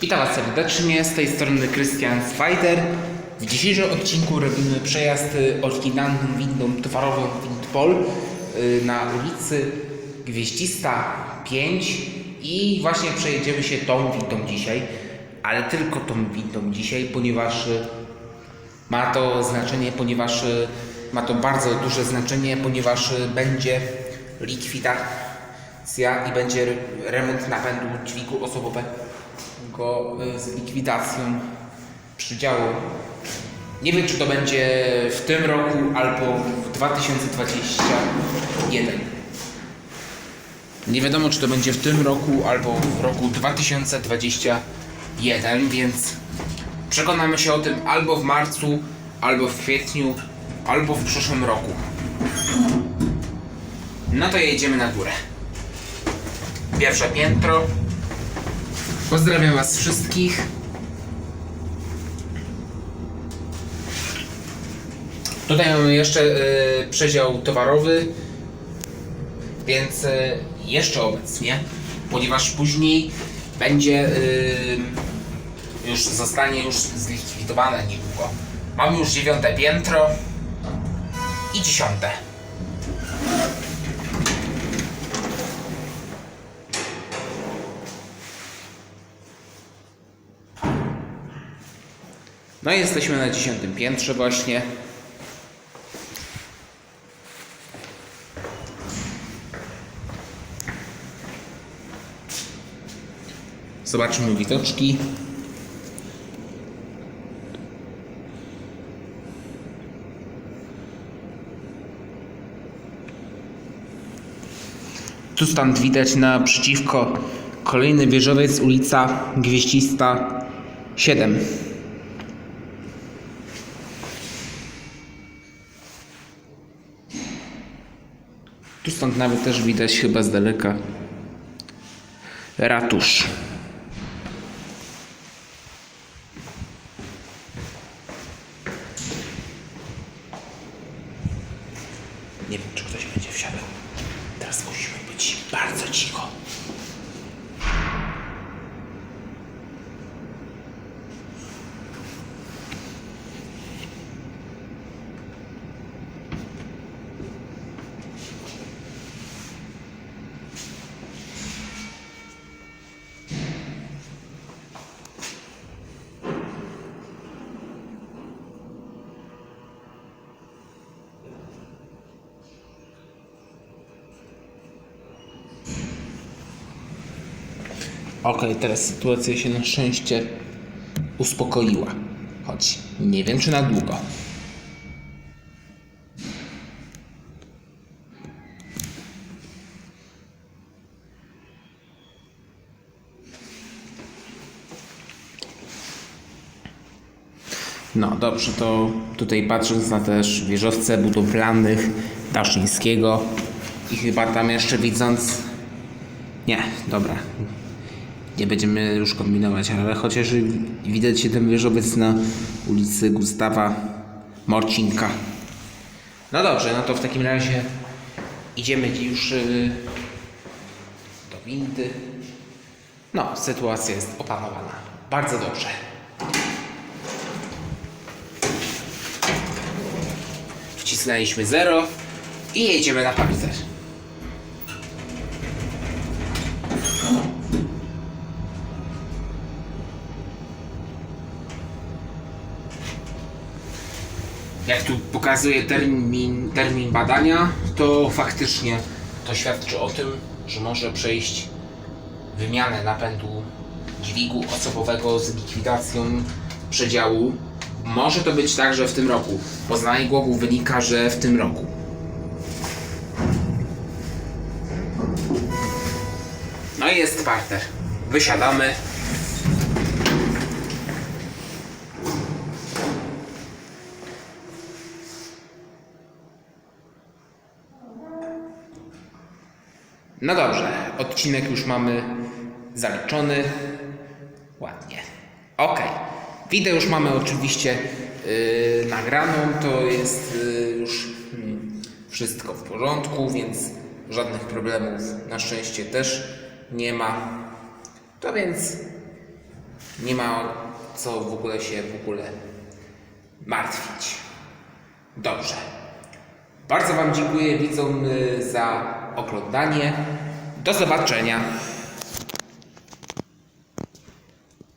Witam Was serdecznie, z tej strony Krystian Spider. W dzisiejszym odcinku robimy przejazd y, oryginalną windą towarową Windpol y, na ulicy Gwieździsta 5 i właśnie przejedziemy się tą windą dzisiaj, ale tylko tą windą dzisiaj, ponieważ y, ma to znaczenie, ponieważ ma to bardzo duże znaczenie, ponieważ będzie likwidacja i będzie re- remont napędu dźwigu osobowego y, z likwidacją przydziału. Nie wiem, czy to będzie w tym roku albo w 2021. Nie wiadomo, czy to będzie w tym roku albo w roku 2021, więc Przekonamy się o tym albo w marcu, albo w kwietniu, albo w przyszłym roku. No to jedziemy na górę. Pierwsze piętro. Pozdrawiam Was wszystkich. Tutaj mamy jeszcze y, przedział towarowy, więc y, jeszcze obecnie, ponieważ później będzie y, już zostanie już zlikwidowane niedługo. Mamy już dziewiąte piętro i dziesiąte. No i jesteśmy na dziesiątym piętrze właśnie. Zobaczymy widoczki. Tu stąd widać naprzeciwko kolejny wieżowiec, ulica Gwieździsta 7. Tu stąd nawet też widać chyba z daleka ratusz. Nie wiem, czy ktoś będzie wsiadał. Teraz musimy być bardzo cicho. Okej, teraz sytuacja się na szczęście uspokoiła. Choć nie wiem, czy na długo. No dobrze, to tutaj patrząc na też wieżowce budowlanych Daszyńskiego i chyba tam jeszcze widząc nie, dobra. Nie będziemy już kombinować, ale chociaż widać się ten wieżowiec na ulicy Gustawa Morcinka. No dobrze, no to w takim razie idziemy już yy, do windy. No, sytuacja jest opanowana. Bardzo dobrze. Wcisnęliśmy zero i jedziemy na parter. Jak tu pokazuje termin, termin badania, to faktycznie to świadczy o tym, że może przejść wymianę napędu dźwigu osobowego z likwidacją przedziału. Może to być także w tym roku, bo z najgłowu wynika, że w tym roku. No i jest parter. Wysiadamy. No dobrze, odcinek już mamy zaliczony. Ładnie. Ok. Wideo już mamy oczywiście yy, nagraną, to jest yy, już mm, wszystko w porządku, więc żadnych problemów na szczęście też nie ma. To więc Nie ma co w ogóle się w ogóle martwić. Dobrze. Bardzo Wam dziękuję widzom y, za oglądanie. Do zobaczenia.